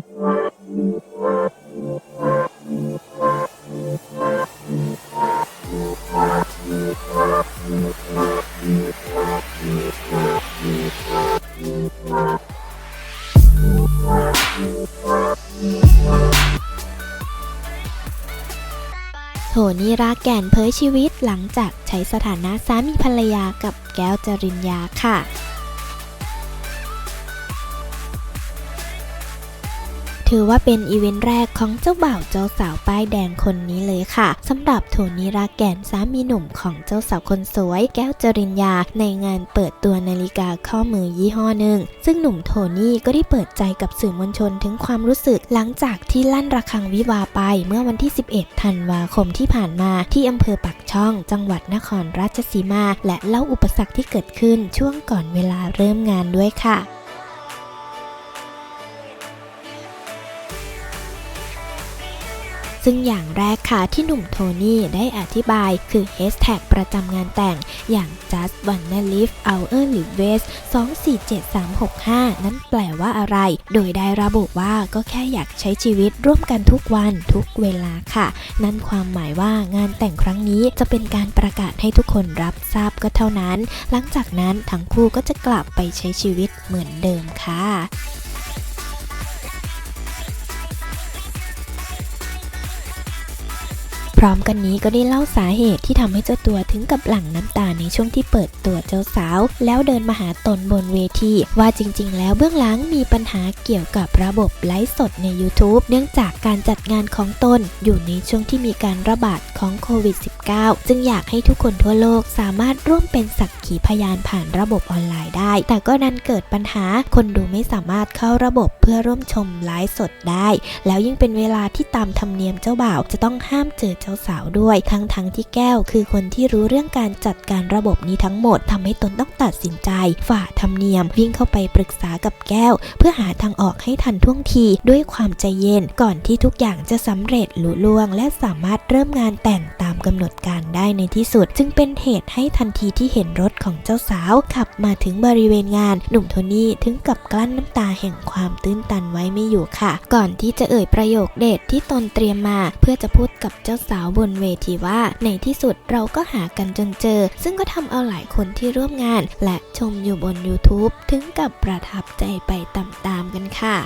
โทนี่รากแก่นเผยชีวิตหลังจากใช้สถานะสามีภรรยากับแก้วจริญญาค่ะ ถือว่าเป็นอีเวนต์แรกของเจ้าบ่าวเจ้าสาวป้ายแดงคนนี้เลยค่ะสำหรับโทนี่รากแกนสามีหนุ่มของเจ้าสาวคนสวย แก้วจริญญาในงานเปิดตัวนาฬิกาข้อมือยี่ห้อหนึ่ง ซึ่งหนุ่มโทนี่ก็ได้เปิดใจกับสื่อมวลชนถึงความรู้สึกหลังจากที่ลั่นระฆังวิวาไปเมื่อวันที่ 11 ธันวาคมที่ผ่านมาที่อำเภอปักช่อง จังหวัดนครราชสีมา และเล่าอุปสรรคที่เกิดขึ้นช่วงก่อนเวลาเริ่มงานด้วยค่ะ ซึ่งอย่างแรกค่ะที่หนุ่มโทนี่ได้อธิบายคือแฮชแท็กประจำงานแต่งอย่าง just wanna live our lives 247365 นั้นแปลว่าอะไร โดยได้ระบุว่าก็แค่อยากใช้ชีวิตร่วมกันทุกวันทุกเวลาค่ะ นั่นความหมายว่างานแต่งครั้งนี้จะเป็นการประกาศให้ทุกคนรับทราบก็เท่านั้น หลังจากนั้นทั้งคู่ก็จะกลับไปใช้ชีวิตเหมือนเดิมค่ะ พร้อมกันนี้ก็ได้เล่าสาเหตุที่ทำให้เจ้าตัวถึงกับหลั่งน้ำตาในช่วงที่เปิดตัวเจ้าสาว แล้วเดินมาหาตนบนเวที ว่าจริง ๆ แล้วเบื้องหลังมีปัญหาเกี่ยวกับระบบไลฟ์สดใน YouTube เนื่องจาก การจัดงานของตนอยู่ในช่วงที่มีการระบาดของโควิด -19 จึงอยากให้ทุกคนทั่วโลกสามารถร่วมเป็นสักขีพยานผ่านระบบออนไลน์ได้ แต่ก็ดันเกิดปัญหาคนดูไม่สามารถเข้าระบบเพื่อร่วมชมไลฟ์สดได้ แล้วยิ่งเป็นเวลาที่ตามธรรมเนียมเจ้าบ่าวจะต้องห้ามเจอเจ้าสาวด้วย ทั้งทั้งที่แก้วคือคนที่รู้เรื่องการจัดการระบบนี้ทั้งหมดทำให้ตนต้องตัดสินใจ ฝ่าธรรมเนียม วิ่งเข้าไปปรึกษากับแก้ว เพื่อหาทางออกให้ทันท่วงทีด้วยความใจเย็นก่อนที่ที่ทุกอย่างจะสำเร็จลุล่วง และสามารถเริ่มงานแต่งตามกำหนดการได้ในที่สุด จึงเป็นเหตุให้ทันทีที่เห็นรถของเจ้าสาว ขับมาถึงบริเวณงาน หนุ่มโทนี่ถึงกับกลั้นน้ำตาแห่งความตื้นตันไว้ไม่อยู่ค่ะ ก่อนที่จะเอ่ยประโยคเด็ดที่ตนเตรียมมา เพื่อจะพูดกับเจ้าสาวบนเวทีว่า ในที่สุดเราก็หากันจนเจอ ซึ่งก็ทำเอาหลายคนที่ร่วมงาน และชมอยู่บน YouTube ถึงกับประทับใจไปตามๆกันค่ะ